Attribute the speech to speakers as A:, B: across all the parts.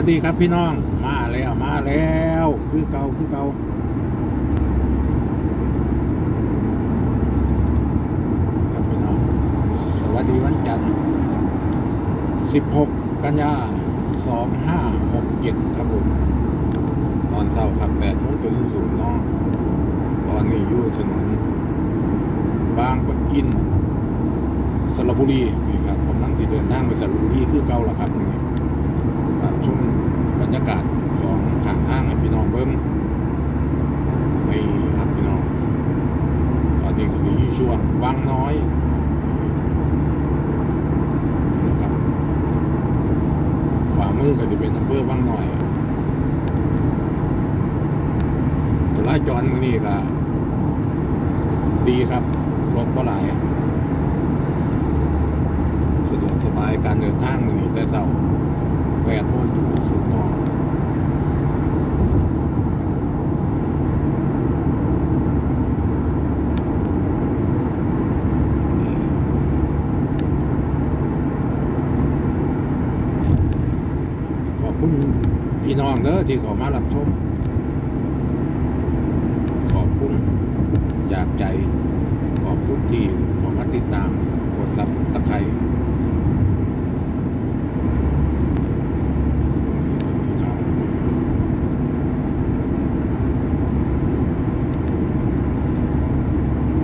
A: วัสดีครับพี่น้อง มาแล้วมาแล้ว คือเก่าคือเก่าครับพี่น้อง สวัสดีวันจันทร์ 16 กันยา2567 ครับผมตอนเช้าครับ8โมงจนถึงศูนย์น้องตอนนี้อยู่ถนน บางปะอินสระบุรีนี่ครับผมนั่งที่เดินทางไปสระบุรีคือเก่าแล้วครับนี่ตัดชม รรยากาศสองข้างทางให้พี่น้องเบิ้งนี่ครับพี่น้องตอนนี้ก็คือยู่ช่วงวังน้อยนะครับขวามือก็จะเป็นอำเภอวังน้อยจราจรมือนี้ก็ดีครับรถบ่หลายสะดวกสบายการเดินทางมือนี้แต่เสา แปดโมงถึงสุดนอนขอบคุณพี่น้องเด้อที่เขามารับชม ขอบคุณจากใจ ขอบคุณที่เขอมาติดตามกดซับตะไคร้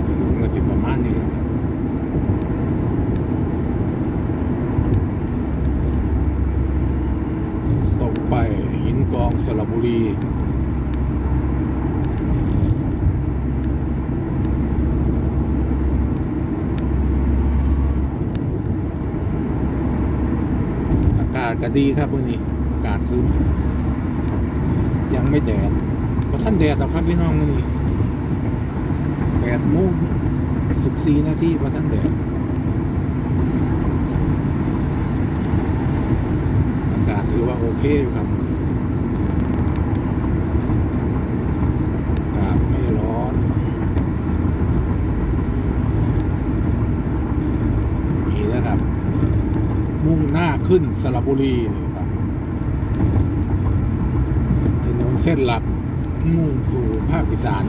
A: ถนนก็สิประมาณนี้นะครับตก ไปหินกองสระบุรีอากาศก็ดีครับวันนี้อากาศคือยังไม่แดดเพราะท่านแดดหรอกครับพี่น้องวันนี้แปดโมงสิบสี่นาทีเพราะท่านแดดอากาศ ถือว่าโอเคอยู่ครับอากาศไม่ร้อน นี่นะครับ มุ่งหน้าขึ้นสระบุรีนี่ครับถนนเส้นหลักมุ่งสู่ภาคอีสาน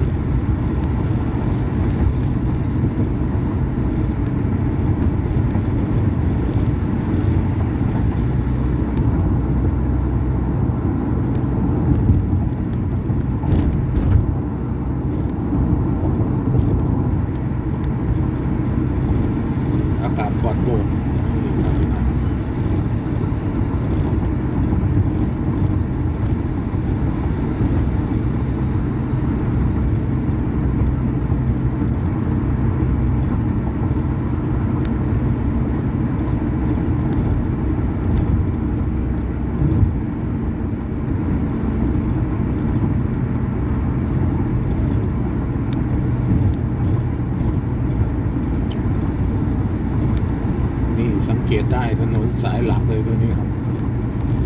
A: อากาศปลอดโปร่งนี่ครับพี่น้อง นี่สังเกตได้ถนนสายหลักเลยตัวนี้ครับ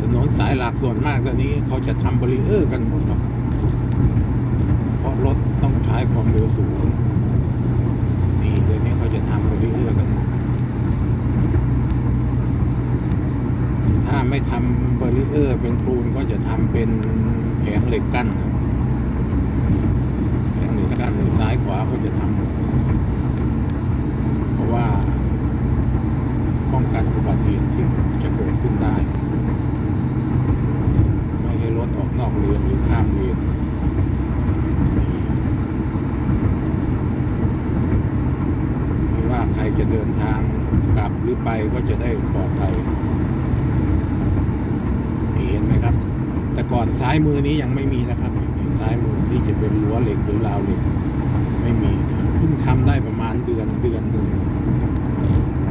A: ถนนสายหลักส่วนมากตัวนี้เขาจะทำบริเออร์กันหมดครับเพราะรถต้องใช้ความเร็วสูง นี่เดี๋ยวนี้เขาจะทำบริเออร์กัน ถ้าไม่ทำบริเออร์เป็นปูนก็จะทำเป็นแผงเหล็กกั้นครับแผงเหล็กกั้นเลยซ้ายขวาก็จะทำหมดเพราะว่า ป้องกันอุบัติเหตุที่จะเกิดขึ้นได้ ไม่ให้รถออกนอกเลนหรือข้ามเลนไม่ว่าใครจะ เดินทางกลับหรือไปก็จะได้ปลอดภัยเห็นไหมครับ แต่ก่อนซ้ายมือนี้ยังไม่มีนะครับซ้ายมือที่จะเป็นรั้วเหล็กหรือราวเหล็ก ไม่มีเพิ่งทำได้ประมาณเดือนเดือนหนึ่ง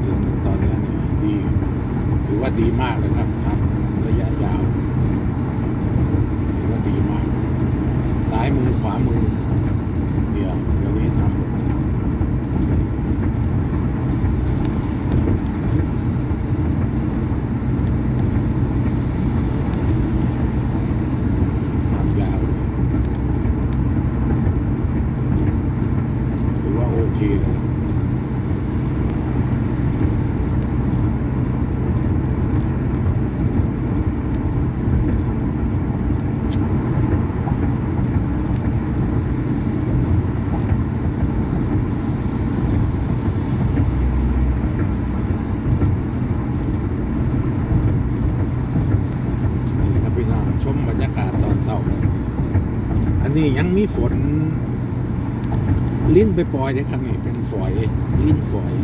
A: เดือนหนึ่งตอนนี้นี่ดีถือว่าดีมากเลยครับทำระยะยาวถือว่าดีมาก ซ้ายมือขวามือ ทีนึชมบรรยากาศตอนเช้า อันนี้ยังมีฝน ลิ้นไปปล่อยเลยครับนี่เป็นฝอย ลิ้นฝอย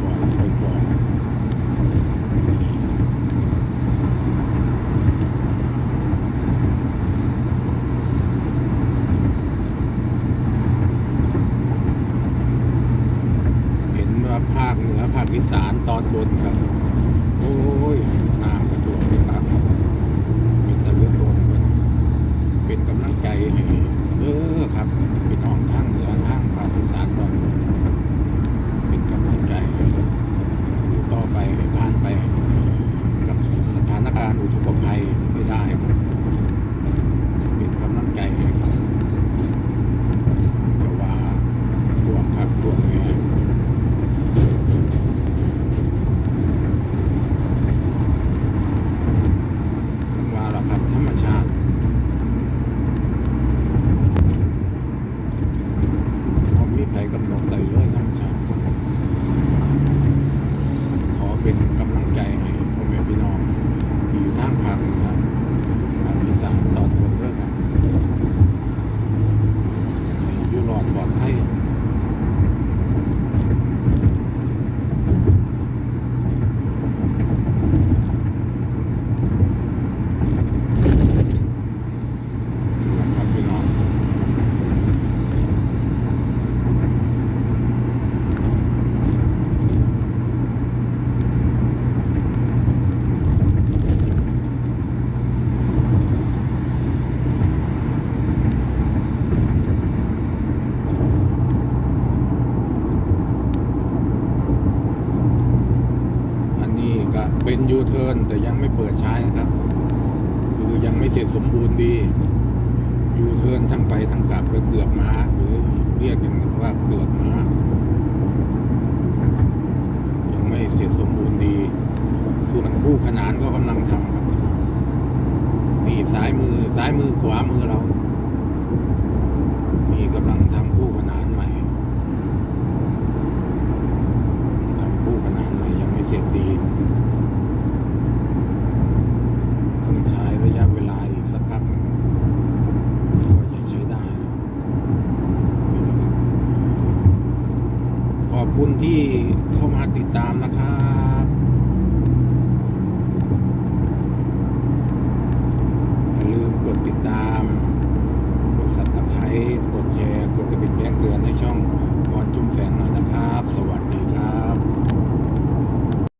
A: ฝอยไปปล่อยเห็นว่าภาคเหนือภาคอีสานตอนบนครับ โอ้ยน้ำกระท่วมเลยครับเป็นตะเลือตนเป็นเป็นกำลังใจให้เด้อครับพี่น้องทางเหนือทางภาคอีสานตอนบนเป็นกำลังใจให้อยู่ต่อไปให้ผ่านไป กับสถานการณ์อุทกภัยไม่ได้ครับ เป็นกำลังใจให้ครับจะว่าช่วงครับช่วงนี้ ขึ้นมาแล้วครับ ธรรมชาติ ผมมีไผกำหนดใดเลยธรรมชาติ ขอเป็นกำลังใจให้พ่อแม่พี่น้อง ที่อยู่ทางภาคเหนือภาคอีสานตอนบนด้วยครับให้อยู่รอดปลอดภัย นะครับพี่น้องอันนี้ก็ เป็นยูเทิร์นแต่ยังไม่เปิดใช้นะครับ คือยังไม่เสร็จสมบูรณ์ดียูเทิร์นทั้งไปทั้งกลับเลยเกือกม้าหรือเรียกอย่างหนึ่งว่าเกือกม้ายังไม่เสร็จสมบูรณ์ดี ส่วนคู่ขนานก็กำลังทำครับนี่ซ้ายมือซ้ายมือขวามือเรานี่กำลังทำคู่ขนาน